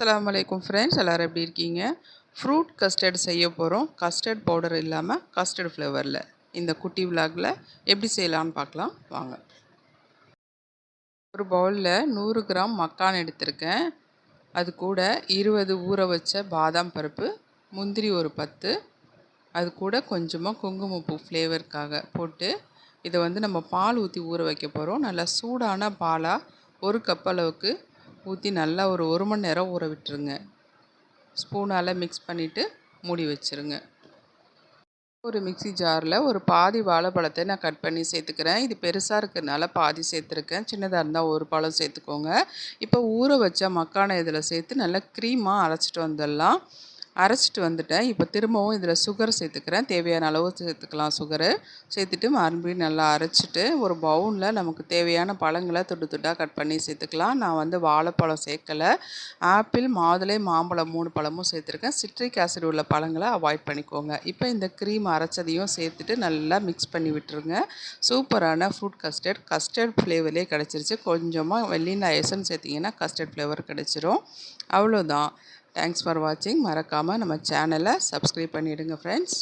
அஸ்ஸலாமு வலைக்கும் ஃப்ரெண்ட்ஸ் எல்லோரும் எப்படி இருக்கீங்க? ஃப்ரூட் கஸ்டர்ட் செய்ய போகிறோம் கஸ்டர்ட் பவுடர் இல்லாமல் கஸ்டர்ட் ஃப்ளேவரில் இந்த குட்டி விலாகில் எப்படி செய்யலான்னு பார்க்கலாம். வாங்க. ஒரு பவுலில் நூறு கிராம் மக்கான் எடுத்திருக்கேன். அது கூட இருபது ஊற வச்ச பாதாம் பருப்பு முந்திரி ஒரு பத்து. அது கூட கொஞ்சமாக குங்குமப்பூ ஃப்ளேவருக்காக போட்டு இதை வந்து நம்ம பால் ஊற்றி ஊற வைக்க போகிறோம் நல்லா சூடான பாலாக ஒரு கப் அளவுக்கு ஊற்றி நல்லா ஒரு ஒரு மணி நேரம் ஊற விட்டுருங்க. ஸ்பூனால் மிக்ஸ் பண்ணிவிட்டு மூடி வச்சுருங்க. ஒரு மிக்சி ஜாரில் ஒரு பாதி வாழைப்பழத்தை நான் கட் பண்ணி சேர்த்துக்கிறேன். இது பெருசாக இருக்கிறதுனால பாதி சேர்த்துருக்கேன். சின்னதாக இருந்தால் ஒரு பழம் சேர்த்துக்கோங்க. இப்போ ஊற வச்ச மக்கான இதில் சேர்த்து நல்லா க்ரீமாக அரைச்சிட்டு வந்துடலாம். அரைச்சிட்டு வந்துட்டேன். இப்போ திரும்பவும் இதில் சுகர் சேர்த்துக்கிறேன். தேவையான அளவு சேர்த்துக்கலாம் சுகரு சேர்த்துட்டு மறுபடியும் நல்லா அரைச்சிட்டு ஒரு பவுனில் நமக்கு தேவையான பழங்களை துட்டு துட்டாக கட் பண்ணி சேர்த்துக்கலாம். நான் வந்து வாழைப்பழம் சேர்க்கலை. ஆப்பிள் மாதுளை மாம்பழம் மூணு பழமும் சேர்த்துருக்கேன். சிட்ரிக் ஆசிட் உள்ள பழங்களை அவாய்ட் பண்ணிக்கோங்க. இப்போ இந்த க்ரீம் அரைச்சதையும் சேர்த்துட்டு நல்லா மிக்ஸ் பண்ணி விட்டுருங்க. சூப்பரான ஃப்ரூட் கஸ்டர்ட் கஸ்டர்ட் ஃப்ளேவர்லேயே கிடச்சிருச்சு. கொஞ்சமாக வெள்ளியில் எசன் சேர்த்திங்கன்னா கஸ்டர்ட் ஃப்ளேவர் கிடச்சிரும். அவ்வளோதான் தேங்க்ஸ் ஃபார் வாட்சிங் மறக்காமல் நம்ம சேனலை சப்ஸ்கிரைப் பண்ணிவிடுங்க ஃப்ரெண்ட்ஸ்